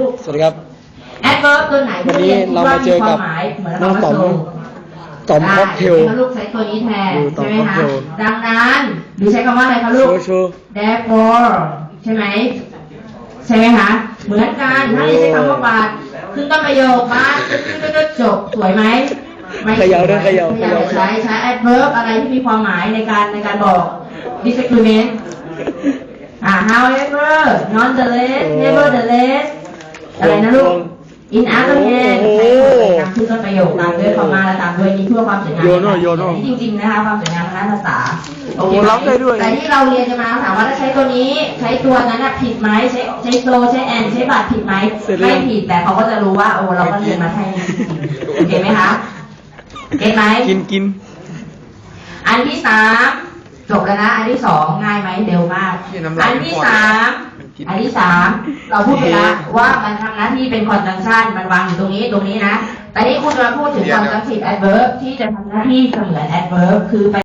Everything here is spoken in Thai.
ลูกสวัสดีครับ adverb ตัวไหนวันนี้เรามาเจอกับที่มีความหมายเหมือนน้องคำต๋อว่ามโซต๋อมค็อกเทล ได้ลูกใช้ตัวนี้แทนดูต๋อใช่มไหมค็อกคะเทลดังนั้นหรือใช้คำว่าอะไรคะลูก โชว์โชว์ therefore ใช่ไหมใช่ไหมคะเหมือนกันถ้าไม่ใช้คำว่าบาทขึ้นต้นประโยคบาทก็จบสวยไหมไม่เขย่าด้วยเขย่าเขย่าเขย่าใช้ใช้ adverb อะไรที่มีความหมายในการในการบอก disagreement อ่า however nonetheless nevertheless อะไรนะลูก in other hand โอ้โหใช้คำขึ้นต้นประโยคตามด้วยคอมาและตามด้วยนี้เพื่อความสวยงามโยนหน่อยโยนหน่อยอัจริงๆนะคะความสวยงามทางด้านภาษาโอ้โหเคไหมรับได้ด้วย แต่ที่เราเรียนจะมาถามว่าถ้าใช้ตัวนี้ใช้ตัวนั้นน่ะผิดไหมใช้ใช้โซใช้แอนใช้บัตรผิดไหมเสร็จแล้วไม่ผิดแต่เขาก็จะรู้ว่าโอ้เราก็เรียนมาแค่นี้จริงๆโอเคไหมคะเก็ตไหมกินกินอันที่สามจบแล้วนะ อันที่สองง่ายไหมเร็วมากพี่น้ำลายอันที่สาม อันที่สามเราพูดไปแล้วว่ามันทำหน้าที่เป็นคอนจังชันมันวางอยู่ตรงนี้ตรงนี้นะแต่นี่คุณจะมาพูดถึงคอนจังทีฟแอดเวิร์บที่จะทำหน้าที่เสมือนแอดเวิร์บคือไป